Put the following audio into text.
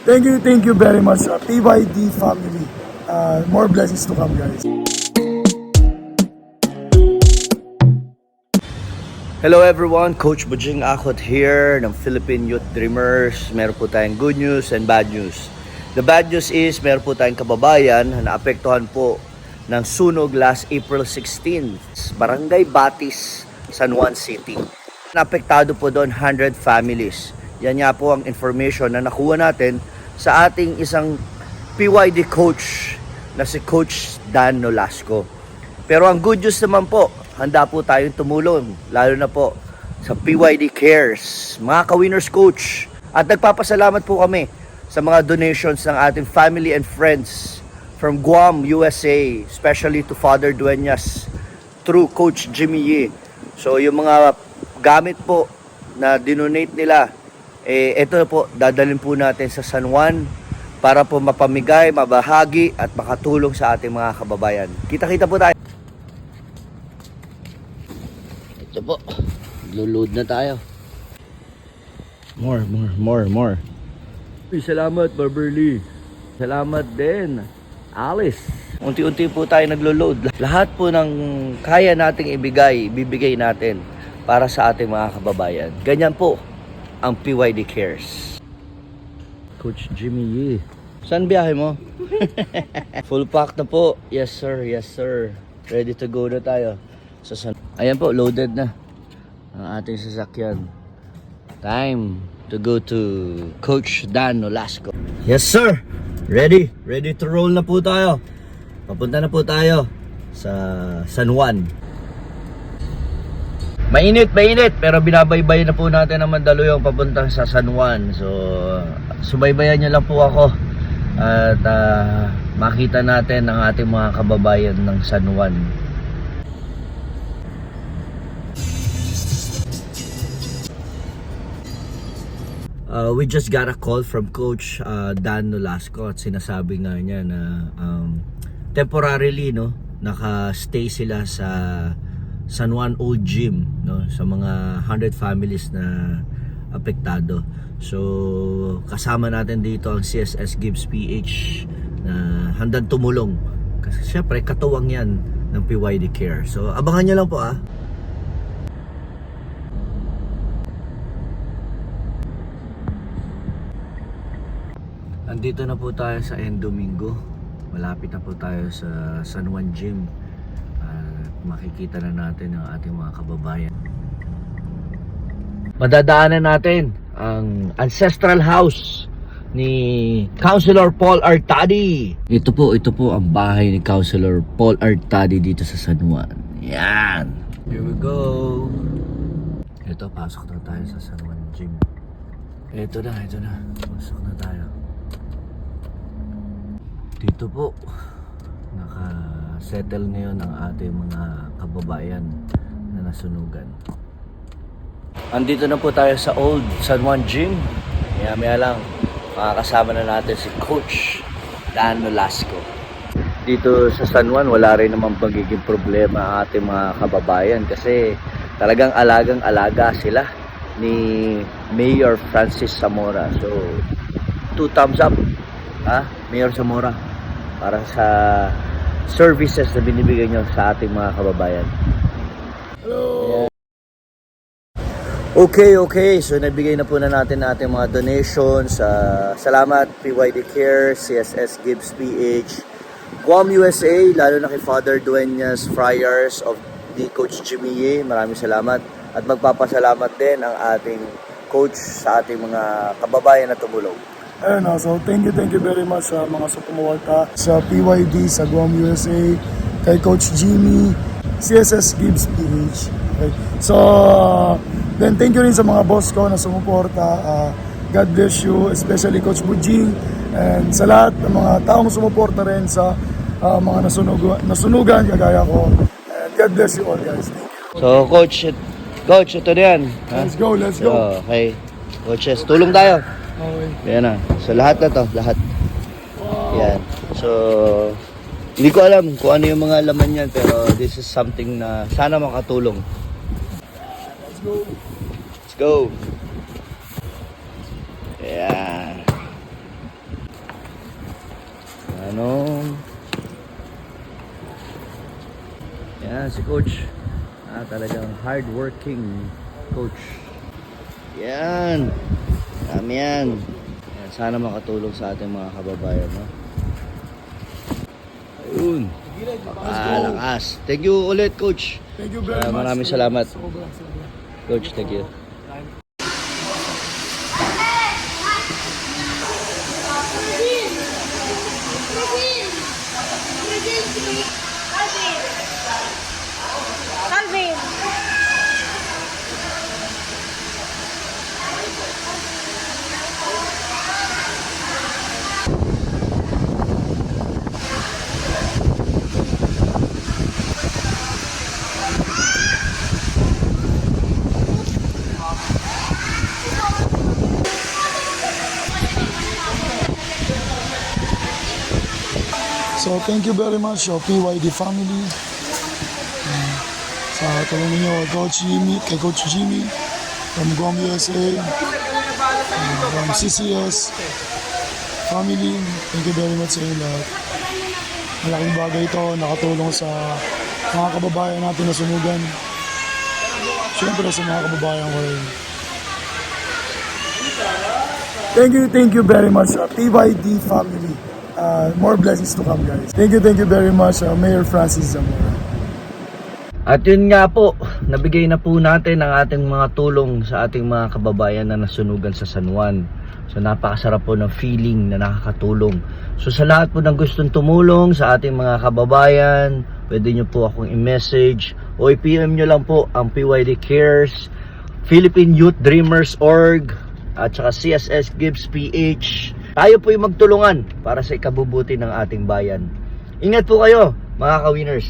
Thank you, thank you very much, uh, PYD family. Uh, more blessings to come, guys. Hello everyone, Coach Bujing Akot here ng Philippine Youth Dreamers. Meron po tayong good news and bad news. The bad news is meron po tayong kababayan na naapektuhan po ng sunog last April 16, Barangay Batis, San Juan City. Napektado po doon 100 families. Yan nga po ang information na nakuha natin sa ating isang PYD coach na si Coach Dan Nolasco. Pero ang good news naman po, handa po tayong tumulong, lalo na po sa PYD Cares, mga ka-winners coach. At nagpapasalamat po kami sa mga donations ng ating family and friends from Guam, USA, especially to Father Dueñas through Coach Jimmy Yee. So yung mga gamit po na dinonate nila, eh, ito po, dadalhin po natin sa San Juan para po mapamigay, mabahagi at makatulong sa ating mga kababayan. Kita-kita po tayo. Ito po. Load na tayo. More, more, more, more. Salamat, Barberly. Salamat din, Alice. Unti-unti po tayo naglo-load. Lahat po ng kaya nating ibigay, bibigay natin para sa ating mga kababayan. Ganyan po ang PYD Cares. Coach Jimmy Yee. Saan biyahe mo? Full pack na po. Yes sir, yes sir. Ready to go na tayo. Sa San... Ayan po, loaded na ang ating sasakyan. Time to go to Coach Dan Nolasco. Yes sir! Ready? Ready to roll na po tayo. Papunta na po tayo sa San Juan. Mainit, mainit, pero binabaybay na po natin ang Mandaluyong papunta sa San Juan. So, subaybayan niyo lang po ako at ah, makita natin ang ating mga kababayan ng San Juan. Uh, we just got a call from Coach uh, Dan Nolasco at sinasabi nga niya na um, temporarily no naka-stay sila sa San Juan Old Gym no sa mga 100 families na apektado. So kasama natin dito ang CSS Gibbs PH na handang tumulong kasi syempre katuwang yan ng PYD Care. So abangan niyo lang po ah. Andito na po tayo sa End Domingo. Malapit na po tayo sa San Juan Gym. Makikita na natin ang ating mga kababayan. Madadaanan natin ang ancestral house ni Councilor Paul Artadi. Ito po, ito po ang bahay ni Councilor Paul Artadi dito sa San Juan. Yan. Here we go. Ito, pasok na tayo sa San Juan Gym. Ito na, ito na. Pasok na tayo. Dito po, naka-settle ngayon ang ating mga kababayan na nasunugan. Andito na po tayo sa Old San Juan Gym. Maya maya lang, makakasama na natin si Coach Dan Nolasco. Dito sa San Juan, wala rin naman pagiging problema ang ating mga kababayan kasi talagang alagang-alaga sila ni Mayor Francis Zamora. So, two thumbs up, ha? Mayor Zamora, para sa services na binibigay nyo sa ating mga kababayan. Hello! Okay, okay. So, nabigay na po na natin ating mga donations. Ah, salamat, PYD Care, CSS Gibbs PH, Guam USA, lalo na kay Father Dueñas Friars of the Coach Jimmy. Maraming salamat. At magpapasalamat din ang ating coach sa ating mga kababayan na tumulong. Ayun na, so thank you, thank you very much sa mga sumuporta sa PYD, sa Guam USA, kay Coach Jimmy, CSS Gibbs PH. Okay. So, then thank you rin sa mga boss ko na sumuporta. Uh, God bless you, especially Coach Bujing, and sa lahat ng mga taong sumuporta rin sa uh, mga nasunugan, nasunugan kagaya ko. And God bless you all guys. So, coach, coach, ito na yan. Let's go, let's So, go. okay. Coaches, tulong tayo. Okay. Yan na. So lahat na to, lahat. Yan. So hindi ko alam kung ano yung mga laman yan pero this is something na sana makatulong. Let's go. Let's go. Yan. Ano? Yan, si coach. Ah, talagang hardworking coach. Yan. Dami yan. Sana makatulong sa ating mga kababayan. No? Ayun. Ah, lakas. Thank you ulit, coach. Thank you very Ah, much. maraming salamat. Coach, thank you. So thank you very much uh, PYD family. Sa tulong ninyo Coach Jimmy, kay Coach Jimmy from Guam USA, uh, from CCS family. Thank you very much sa inyo lahat. Malaking bagay ito, nakatulong sa mga kababayan natin na sunugan. Siyempre sa mga kababayan ko rin. Thank you, thank you very much, uh, PYD family. Uh, more blessings to come, guys. Thank you, thank you very much, uh, Mayor Francis Zamora. At yun nga po, nabigay na po natin ang ating mga tulong sa ating mga kababayan na nasunugan sa San Juan. So napakasarap po ng feeling na nakakatulong. So sa lahat po ng gustong tumulong sa ating mga kababayan, pwede nyo po akong i-message o i-PM nyo lang po ang PYD Cares, Philippine Youth Dreamers Org, at saka CSS Gibbs PH. Tayo po yung magtulungan para sa ikabubuti ng ating bayan. Ingat po kayo, mga ka-winners!